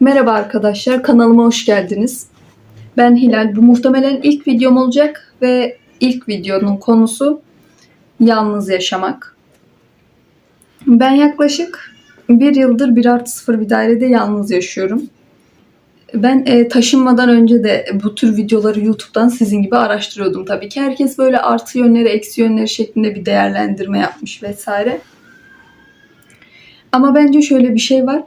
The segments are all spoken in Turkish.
Merhaba arkadaşlar, kanalıma hoş geldiniz. Ben Hilal. Bu muhtemelen ilk videom olacak ve ilk videonun konusu yalnız yaşamak. Ben yaklaşık bir yıldır bir artı sıfır bir dairede yalnız yaşıyorum. Ben e, taşınmadan önce de bu tür videoları YouTube'dan sizin gibi araştırıyordum tabii ki. Herkes böyle artı yönleri, eksi yönleri şeklinde bir değerlendirme yapmış vesaire. Ama bence şöyle bir şey var.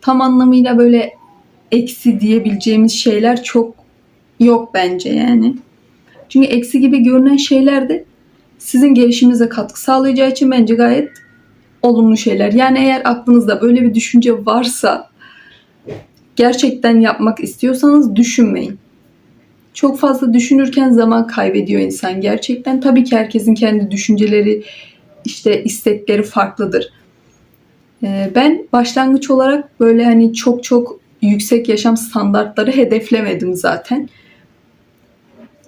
Tam anlamıyla böyle eksi diyebileceğimiz şeyler çok yok bence yani. Çünkü eksi gibi görünen şeyler de sizin gelişiminize katkı sağlayacağı için bence gayet olumlu şeyler. Yani eğer aklınızda böyle bir düşünce varsa gerçekten yapmak istiyorsanız düşünmeyin. Çok fazla düşünürken zaman kaybediyor insan gerçekten. Tabii ki herkesin kendi düşünceleri, işte istekleri farklıdır. Ee, Ben başlangıç olarak böyle hani çok çok yüksek yaşam standartları hedeflemedim zaten.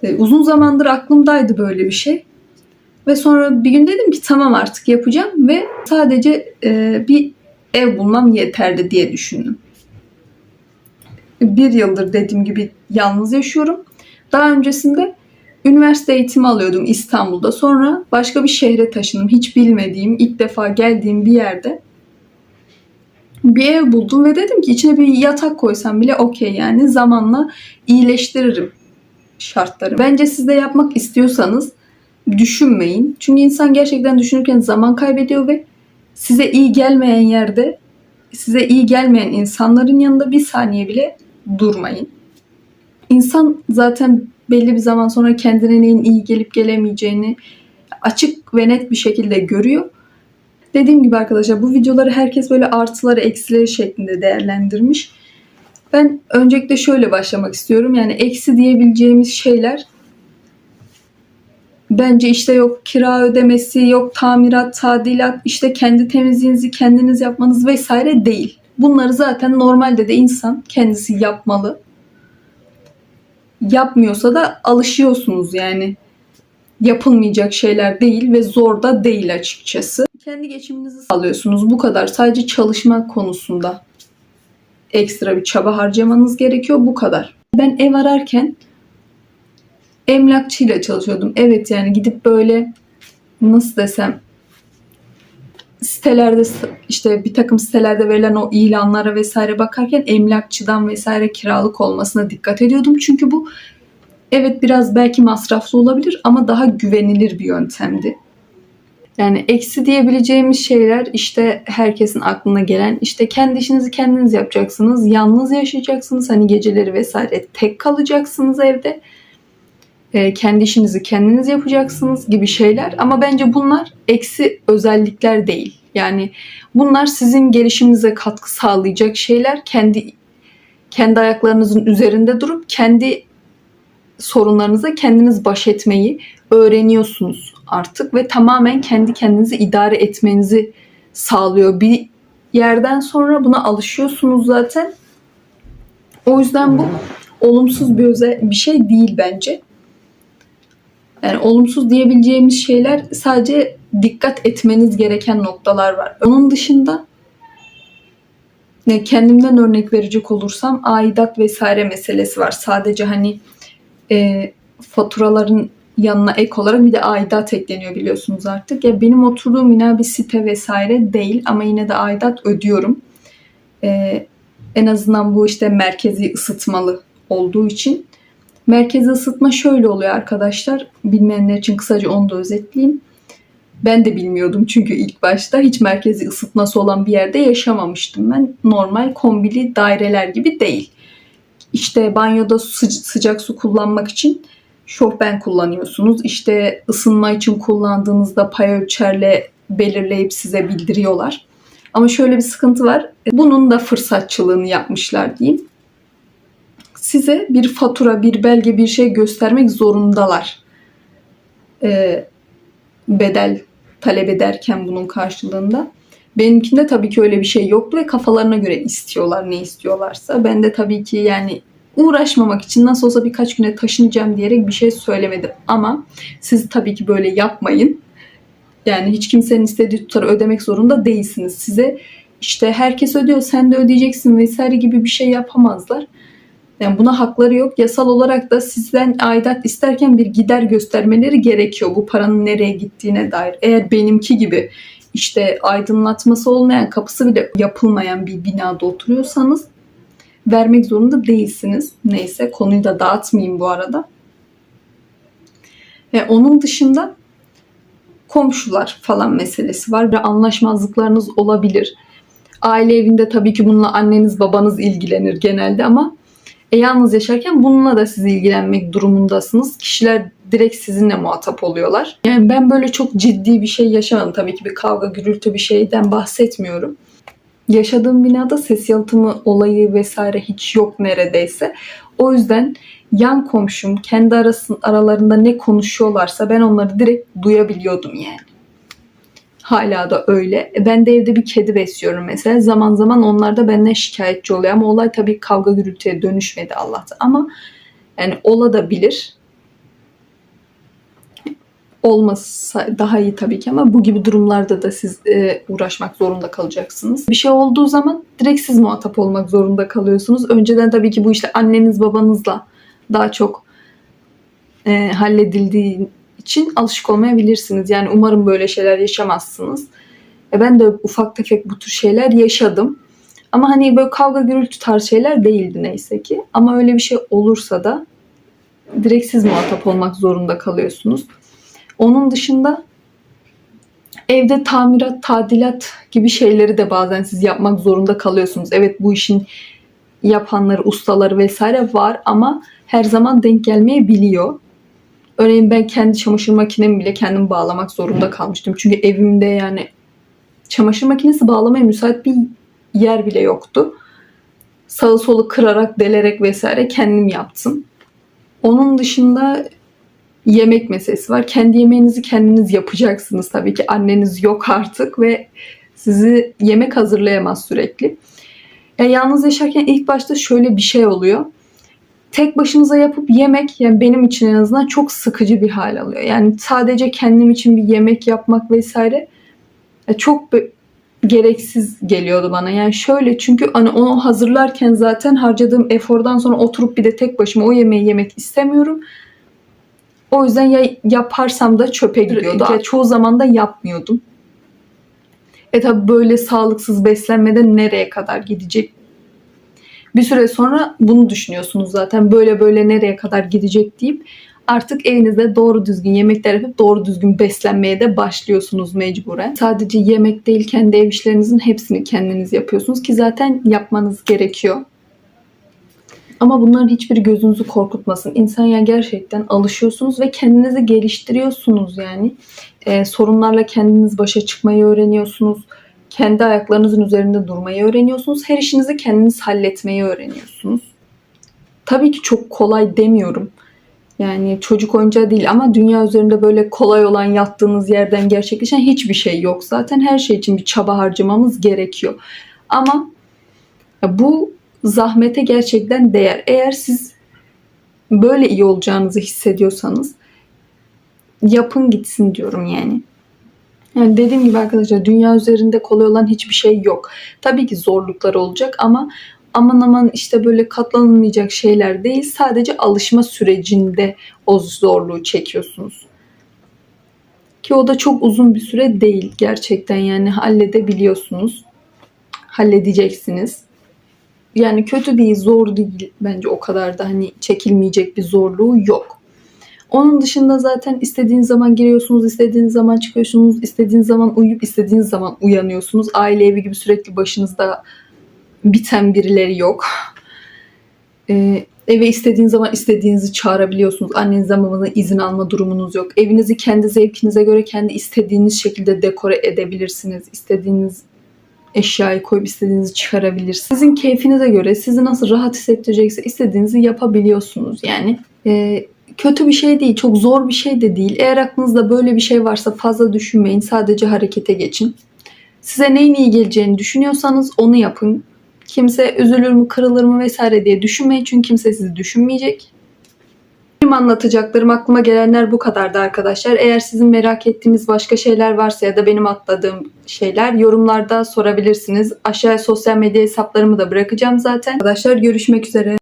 Ee, Uzun zamandır aklımdaydı böyle bir şey. Ve sonra bir gün dedim ki tamam artık yapacağım ve sadece e, bir ev bulmam yeterli diye düşündüm. Bir yıldır dediğim gibi yalnız yaşıyorum. Daha öncesinde üniversite eğitimi alıyordum İstanbul'da. Sonra başka bir şehre taşındım. Hiç bilmediğim, ilk defa geldiğim bir yerde bir ev buldum ve dedim ki içine bir yatak koysam bile okey yani zamanla iyileştiririm şartları. Bence siz de yapmak istiyorsanız düşünmeyin. Çünkü insan gerçekten düşünürken zaman kaybediyor ve size iyi gelmeyen yerde size iyi gelmeyen insanların yanında bir saniye bile durmayın. İnsan zaten belli bir zaman sonra kendine neyin iyi gelip gelemeyeceğini açık ve net bir şekilde görüyor. Dediğim gibi arkadaşlar bu videoları herkes böyle artıları eksileri şeklinde değerlendirmiş. Ben öncelikle şöyle başlamak istiyorum. Yani eksi diyebileceğimiz şeyler bence işte yok kira ödemesi, yok tamirat, tadilat, işte kendi temizliğinizi kendiniz yapmanız vesaire değil. Bunları zaten normalde de insan kendisi yapmalı. Yapmıyorsa da alışıyorsunuz yani. Yapılmayacak şeyler değil ve zor da değil açıkçası. Kendi geçiminizi sağlıyorsunuz. Bu kadar. Sadece çalışma konusunda ekstra bir çaba harcamanız gerekiyor. Bu kadar. Ben ev ararken emlakçıyla çalışıyordum. Evet yani gidip böyle nasıl desem sitelerde işte bir takım sitelerde verilen o ilanlara vesaire bakarken emlakçıdan vesaire kiralık olmasına dikkat ediyordum. Çünkü bu evet biraz belki masraflı olabilir ama daha güvenilir bir yöntemdi. Yani eksi diyebileceğimiz şeyler işte herkesin aklına gelen işte kendi işinizi kendiniz yapacaksınız. Yalnız yaşayacaksınız. Hani geceleri vesaire tek kalacaksınız evde. E, kendi işinizi kendiniz yapacaksınız gibi şeyler. Ama bence bunlar eksi özellikler değil. Yani bunlar sizin gelişiminize katkı sağlayacak şeyler. Kendi kendi ayaklarınızın üzerinde durup kendi sorunlarınıza kendiniz baş etmeyi öğreniyorsunuz artık ve tamamen kendi kendinizi idare etmenizi sağlıyor. Bir yerden sonra buna alışıyorsunuz zaten. O yüzden bu olumsuz bir özel bir şey değil bence. Yani olumsuz diyebileceğimiz şeyler sadece dikkat etmeniz gereken noktalar var. Onun dışında kendimden örnek verecek olursam aidat vesaire meselesi var. Sadece hani e, faturaların yanına ek olarak bir de aidat ekleniyor biliyorsunuz artık. Ya benim oturduğum bina bir site vesaire değil ama yine de aidat ödüyorum. Ee, en azından bu işte merkezi ısıtmalı olduğu için. Merkezi ısıtma şöyle oluyor arkadaşlar. Bilmeyenler için kısaca onu da özetleyeyim. Ben de bilmiyordum çünkü ilk başta hiç merkezi ısıtması olan bir yerde yaşamamıştım ben. Normal kombili daireler gibi değil. İşte banyoda sıcak su kullanmak için şofben kullanıyorsunuz. İşte ısınma için kullandığınızda pay ölçerle belirleyip size bildiriyorlar. Ama şöyle bir sıkıntı var. Bunun da fırsatçılığını yapmışlar diyeyim. Size bir fatura, bir belge, bir şey göstermek zorundalar. Ee, bedel talep ederken bunun karşılığında. Benimkinde tabii ki öyle bir şey yoktu ve kafalarına göre istiyorlar ne istiyorlarsa. Ben de tabii ki yani uğraşmamak için nasıl olsa birkaç güne taşınacağım diyerek bir şey söylemedim. Ama siz tabii ki böyle yapmayın. Yani hiç kimsenin istediği tutarı ödemek zorunda değilsiniz. Size işte herkes ödüyor sen de ödeyeceksin vesaire gibi bir şey yapamazlar. Yani buna hakları yok. Yasal olarak da sizden aidat isterken bir gider göstermeleri gerekiyor. Bu paranın nereye gittiğine dair. Eğer benimki gibi işte aydınlatması olmayan, kapısı bile yapılmayan bir binada oturuyorsanız vermek zorunda değilsiniz. Neyse konuyu da dağıtmayayım bu arada. Ve onun dışında komşular falan meselesi var ve anlaşmazlıklarınız olabilir. Aile evinde tabii ki bununla anneniz babanız ilgilenir genelde ama e, yalnız yaşarken bununla da siz ilgilenmek durumundasınız. Kişiler direkt sizinle muhatap oluyorlar. Yani ben böyle çok ciddi bir şey yaşamadım. Tabii ki bir kavga gürültü bir şeyden bahsetmiyorum. Yaşadığım binada ses yalıtımı olayı vesaire hiç yok neredeyse. O yüzden yan komşum kendi arasın, aralarında ne konuşuyorlarsa ben onları direkt duyabiliyordum yani. Hala da öyle. E, Ben de evde bir kedi besliyorum mesela. Zaman zaman onlar da benden şikayetçi oluyor. Ama olay tabii kavga gürültüye dönüşmedi Allah'ta. Ama yani ola da bilir. Olmasa daha iyi tabii ki ama bu gibi durumlarda da siz e, uğraşmak zorunda kalacaksınız. Bir şey olduğu zaman direkt siz muhatap olmak zorunda kalıyorsunuz. Önceden tabii ki bu işte anneniz babanızla daha çok e, halledildiği için alışık olmayabilirsiniz. Yani umarım böyle şeyler yaşamazsınız. E ben de ufak tefek bu tür şeyler yaşadım. Ama hani böyle kavga gürültü tarz şeyler değildi neyse ki. Ama öyle bir şey olursa da direkt siz muhatap olmak zorunda kalıyorsunuz. Onun dışında evde tamirat, tadilat gibi şeyleri de bazen siz yapmak zorunda kalıyorsunuz. Evet bu işin yapanları, ustaları vesaire var ama her zaman denk gelmeyebiliyor. Örneğin ben kendi çamaşır makinemi bile kendim bağlamak zorunda kalmıştım. Çünkü evimde yani çamaşır makinesi bağlamaya müsait bir yer bile yoktu. Sağı solu kırarak, delerek vesaire kendim yaptım. Onun dışında yemek meselesi var. Kendi yemeğinizi kendiniz yapacaksınız tabii ki. Anneniz yok artık ve sizi yemek hazırlayamaz sürekli. Ya yalnız yaşarken ilk başta şöyle bir şey oluyor. Tek başınıza yapıp yemek yani benim için en azından çok sıkıcı bir hal alıyor. Yani sadece kendim için bir yemek yapmak vesaire ya çok bö- gereksiz geliyordu bana. Yani şöyle çünkü hani onu hazırlarken zaten harcadığım efordan sonra oturup bir de tek başıma o yemeği yemek istemiyorum. O yüzden ya yaparsam da çöpe gidiyordu. Ya çoğu zaman da yapmıyordum. E tabi böyle sağlıksız beslenmeden nereye kadar gidecek? Bir süre sonra bunu düşünüyorsunuz zaten. Böyle böyle nereye kadar gidecek deyip artık evinizde doğru düzgün yemekler yapıp doğru düzgün beslenmeye de başlıyorsunuz mecburen. Sadece yemek değil kendi ev işlerinizin hepsini kendiniz yapıyorsunuz ki zaten yapmanız gerekiyor. Ama bunların hiçbiri gözünüzü korkutmasın. İnsan ya gerçekten alışıyorsunuz ve kendinizi geliştiriyorsunuz yani. Ee, sorunlarla kendiniz başa çıkmayı öğreniyorsunuz. Kendi ayaklarınızın üzerinde durmayı öğreniyorsunuz. Her işinizi kendiniz halletmeyi öğreniyorsunuz. Tabii ki çok kolay demiyorum. Yani çocuk oyuncağı değil ama dünya üzerinde böyle kolay olan yattığınız yerden gerçekleşen hiçbir şey yok. Zaten her şey için bir çaba harcamamız gerekiyor. Ama bu zahmete gerçekten değer. Eğer siz böyle iyi olacağınızı hissediyorsanız yapın gitsin diyorum yani. Yani dediğim gibi arkadaşlar dünya üzerinde kolay olan hiçbir şey yok. Tabii ki zorluklar olacak ama aman aman işte böyle katlanılmayacak şeyler değil. Sadece alışma sürecinde o zorluğu çekiyorsunuz. Ki o da çok uzun bir süre değil gerçekten yani halledebiliyorsunuz. Halledeceksiniz. Yani kötü değil, zor değil bence o kadar da hani çekilmeyecek bir zorluğu yok. Onun dışında zaten istediğiniz zaman giriyorsunuz, istediğiniz zaman çıkıyorsunuz, istediğiniz zaman uyuyup istediğiniz zaman uyanıyorsunuz. Aile evi gibi sürekli başınızda biten birileri yok. Ee, eve istediğiniz zaman istediğinizi çağırabiliyorsunuz. Annenizden babanızdan izin alma durumunuz yok. Evinizi kendi zevkinize göre kendi istediğiniz şekilde dekore edebilirsiniz. İstediğiniz eşyayı koyup istediğinizi çıkarabilirsiniz. Sizin keyfinize göre sizi nasıl rahat hissettirecekse istediğinizi yapabiliyorsunuz. Yani e, kötü bir şey değil, çok zor bir şey de değil. Eğer aklınızda böyle bir şey varsa fazla düşünmeyin, sadece harekete geçin. Size neyin iyi geleceğini düşünüyorsanız onu yapın. Kimse üzülür mü, kırılır mı vesaire diye düşünmeyin çünkü kimse sizi düşünmeyecek. Benim anlatacaklarım aklıma gelenler bu kadardı arkadaşlar. Eğer sizin merak ettiğiniz başka şeyler varsa ya da benim atladığım şeyler yorumlarda sorabilirsiniz. Aşağıya sosyal medya hesaplarımı da bırakacağım zaten. Arkadaşlar görüşmek üzere.